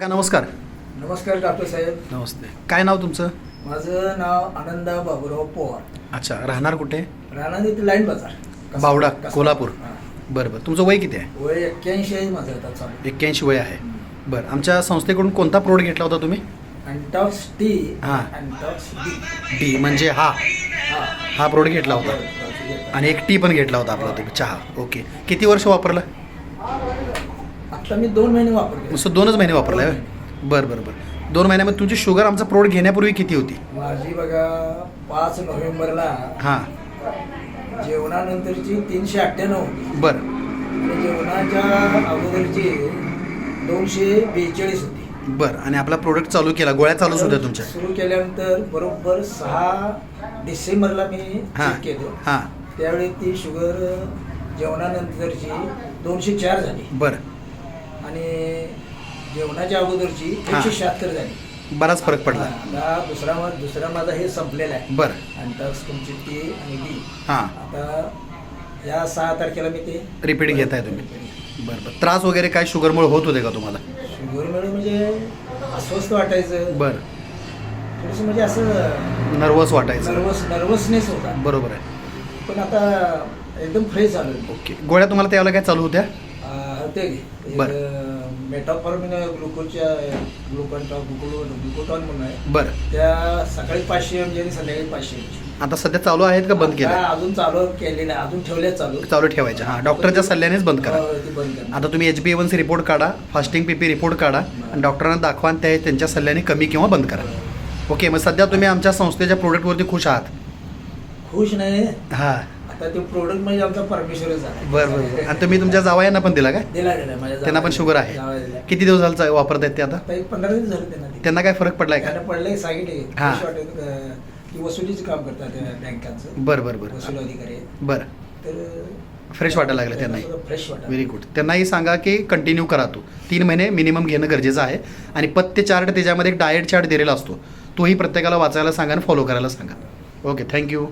का नमस्कार. नमस्कार डॉक्टर साहेब. नमस्ते. काय नाव तुमचं? माझं नाव आनंदा बाबुराव पवार. अच्छा राहणार कुठे? राणा इथे लाईन बाजार. बावडा, कसबा. कोल्हापूर. हां. बरं बरं. तुमचं वय किती आहे? वय एक्क्याऐंशी आहे माझं आता चालू. एक्क्याऐंशी वय आहे. बरं आमच्या संस्थेकडून कोणता प्रोडक्ट घेतला होता तुम्ही? अँटॉक्स टी हां. अँटॉक्स डी डी म्हणजे हा. हा. हा प्रोडक्ट घेतला होता. आणि एक टी पण घेतला होता आपला तुम्ही चहा. ओके किती वर्ष वापरलं? आता मी दोन महिने वापरले. नुसतं दोनच महिने वापरलं आहे बरं बरं बरं. दोन महिन्यामध्ये तुमची शुगर आमचा प्रोडक्ट घेण्यापूर्वी किती होती? माझी बघा पाच नोव्हेंबरला हां. जेवणानंतरची तीनशे अठ्ठ्याण्णव होती. बरं. आणि जेवणाच्या अगोदरची दोनशे बेचाळीस होती. बरं आणि आपला प्रोडक्ट चालू केला गोळ्या चालूच होत्या तुमच्या? सुरू केल्यानंतर बरोबर सहा डिसेंबरला मी हां चेक केलं. हां. त्यावेळी ती शुगर जेवणानंतरची दोनशे चार झाली. बरं. आणि जेवणाच्या अगोदरची. एकशे शहात्तर झाली. बराच फरक पडला. आता दुसरा दुसरा माझा हे संपलेला आहे. बरं. आणि टक्स तुमची टी आणि डी. हां. आता या सहा तारखेला मी ते रिपीट घेताय तुम्ही. बरं बरं. त्रास वगैरे काय शुगरमुळे होत होते का तुम्हाला? शुगर मिळून म्हणजे अस्वस्थ वाटायचं. बरं. थोडंसं म्हणजे असं नर्वस वाटायचं. नर्वस नर्वसनेस होता. बरोबर आहे. पण आता एकदम फ्रेश झालो ओके. गोळ्या तुम्हाला त्यावेळेला काय चालू होत्या? ते बरं. मेटाफॉर्मिन ग्लुकोजच्या ग्लुकोटॉन ग्लुकोटॉन म्हणून आहे. बरं. त्या सकाळी पाचशे एम जी आणि संध्याकाळी पाचशे एम आता सध्या चालू आहेत का बंद केलं अजून चालू केलेलं आहे अजून ठेवल्या चालू. चालू ठेवायच्या. हां डॉक्टरच्या सल्ल्यानेच बंद करा. हो, ते बंद करा आता तुम्ही H B A one C report काढा फास्टिंग पी पी रिपोर्ट काढा आणि डॉक्टरांना दाखवा आणि त्या त्यांच्या सल्ल्याने कमी किंवा बंद करा. ओके मग सध्या तुम्ही आमच्या संस्थेच्या प्रोडक्टवरती खुश आहात? खुश नाही. हां. आता ते प्रोडक्ट म्हणजे आमचा परमेश्वरच आहे. बरं बरं बरं. आणि तुम्ही तुमच्या जावयांना पण दिला काय? दिला दिला. माझ्या त्यांना पण शुगर आहे. जावयाला दिला. किती दिवस झालं वापरतायत ते आता? आता एक पंधरा दिवस झाले त्यांना ते. त्यांना काय फरक पडलाय का? त्यांना पडलंय सांगितले हां. fresh की वसुलीचं काम करतात त्या बँकांचं. बरं बरं बरं. वसुली अधिकारी आहेत. बरं. तर फ्रेश वाटायला लागलं त्यांनाही. फ्रेश व्हेरी गुड त्यांनाही सांगा की कंटिन्यू करा तू. तीन महिने मिनिमम घेणं गरजेचं आहे. आणि पत्ते चार्ट त्याच्यामध्ये एक डाएट चार्ट दिलेला असतो. तोही प्रत्येकाला वाचायला सांगा आणि फॉलो करायला सांगा. Okay thank you